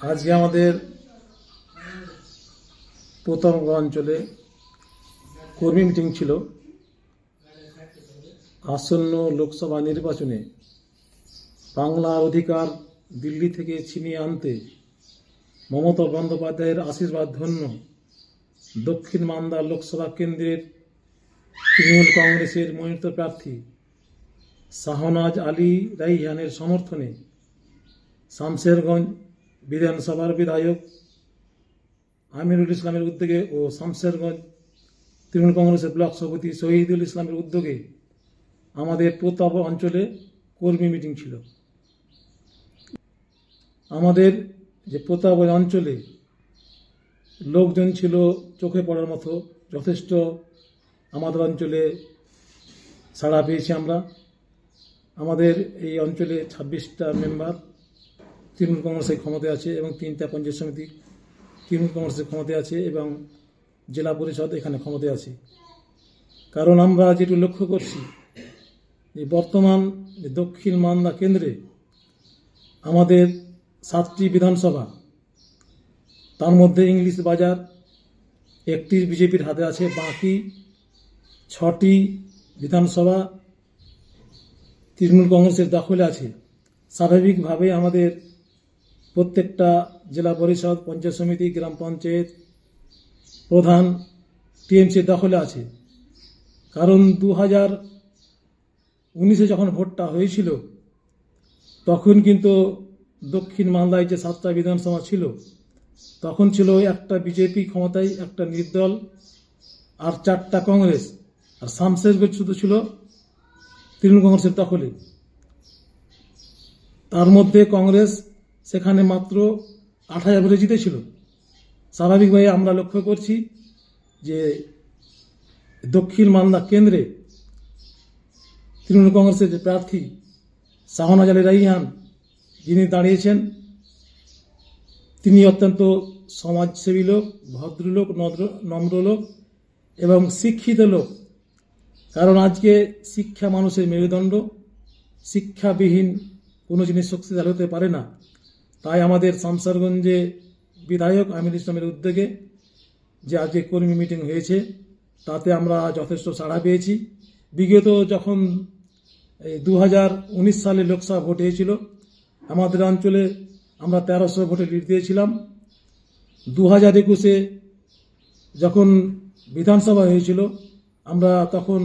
আজকে আমাদের প্রথমগঞ্জ অঞ্চলে কর্মী মিটিং ছিল। আসন্ন লোকসভা নির্বাচনে বাংলার অধিকার দিল্লি থেকে ছিনিয়ে আনতে মমতা বন্দ্যোপাধ্যায়ের আশীর্বাদ ধন্য দক্ষিণ মান্দা লোকসভা কেন্দ্রের তৃণমূল কংগ্রেসের মনোনীত প্রার্থী শাহনাজ আলী রাইহানের সমর্থনে শামশেরগঞ্জ বিধানসভার বিধায়ক আমিরুল ইসলামের উদ্যোগে ও শামশেরগঞ্জ তৃণমূল কংগ্রেসের ব্লক সভাপতি শহীদুল ইসলামের উদ্যোগে আমাদের প্রতাপ অঞ্চলে কর্মী মিটিং ছিল। আমাদের যে প্রতাপ অঞ্চলে লোকজন ছিল, চোখে পড়ার মতো যথেষ্ট আমাদের অঞ্চলে সাড়া পেয়েছি আমরা। আমাদের এই অঞ্চলে ছাব্বিশটা মেম্বার তৃণমূল কংগ্রেসের ক্ষমতায় আছে এবং তিনটা পঞ্চায়েত সমিতি তৃণমূল কংগ্রেসের ক্ষমতায় আছে এবং জেলা পরিষদ এখানে ক্ষমতায় আছে। কারণ আমরা যেটু লক্ষ্য করছি, যে বর্তমান দক্ষিণ মালদা কেন্দ্রে আমাদের সাতটি বিধানসভা, তার মধ্যে ইংলিশ বাজার একটি বিজেপির হাতে আছে, বাকি ছটি বিধানসভা তৃণমূল কংগ্রেসের দখলে আছে। স্বাভাবিকভাবে আমাদের প্রত্যেকটা জেলা পরিষদ, পঞ্চায়েত সমিতি, গ্রাম পঞ্চায়েত প্রধান টিএমসির দখলে আছে। কারণ দু হাজার উনিশে যখন ভোটটা হয়েছিল, তখন কিন্তু দক্ষিণ মালদায় যে সাতটা বিধানসভা ছিল, তখন ছিল একটা বিজেপি ক্ষমতায়, একটা নির্দল আর চারটা কংগ্রেস। আর শামশেরগঞ্জ শুধু ছিল তৃণমূল কংগ্রেসের দখলে। তার মধ্যে কংগ্রেস সেখানে মাত্র আট হাজার ভোটে জিতেছিল। স্বাভাবিকভাবে আমরা লক্ষ্য করছি যে দক্ষিণ মালদা কেন্দ্রে তৃণমূল কংগ্রেসের যে প্রার্থী শাহনাজ আলী রাইহান, যিনি দাঁড়িয়েছেন, তিনি অত্যন্ত সমাজসেবী লোক ভদ্রলোক নম্র লোক এবং শিক্ষিত লোক। কারণ আজকে শিক্ষা মানুষের মেরুদণ্ড, শিক্ষাবিহীন কোনো জিনিস শক্তিশালী হতে পারে না। তাই আমাদের শামসারগঞ্জে বিধায়ক আমির ইসলামের উদ্যোগে যে আজকে কর্মী মিটিং হয়েছে, তাতে আমরা যথেষ্ট সাড়া পেয়েছি। বিগত যখন এই দু হাজার উনিশ সালে লোকসভা ভোট হয়েছিল, আমাদের অঞ্চলে আমরা তেরোশো ভোটে লিড দিয়েছিলাম। দু হাজার একুশে যখন বিধানসভা হয়েছিল, আমরা তখন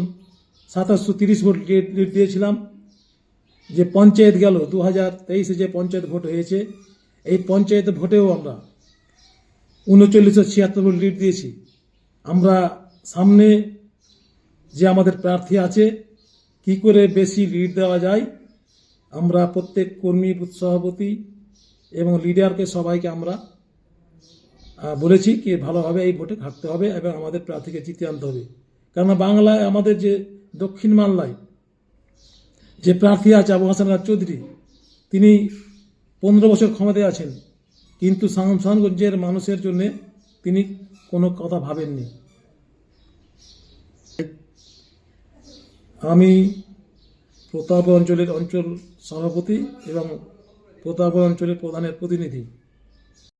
সাতাশশো তিরিশ ভোট লিড দিয়েছিলাম। যে পঞ্চায়েত গেল দু হাজার তেইশে যে পঞ্চায়েত ভোট হয়েছে, এই পঞ্চায়েত ভোটেও আমরা উনচল্লিশশো ছিয়াত্তর ভোট লিড দিয়েছি। আমরা সামনে যে আমাদের প্রার্থী আছে, কি করে বেশি লিড দেওয়া যায়, আমরা প্রত্যেক কর্মী সভাপতি এবং লিডারকে সবাইকে আমরা বলেছি কি ভালোভাবে এই ভোটে খাটতে হবে এবং আমাদের প্রার্থীকে জিতে আনতে হবে। কেননা বাংলায় আমাদের যে দক্ষিণ বাংলায় যে প্রার্থী আছে আবু হাসান রাজ চৌধুরী, তিনি পনেরো বছর ক্ষমতায় আছেন, কিন্তু শামসানগঞ্জের মানুষের জন্য তিনি কোনো কথা ভাবেননি। আমি প্রতাপ অঞ্চলের অঞ্চল সভাপতি এবং প্রতাপ অঞ্চলের প্রধানের প্রতিনিধি।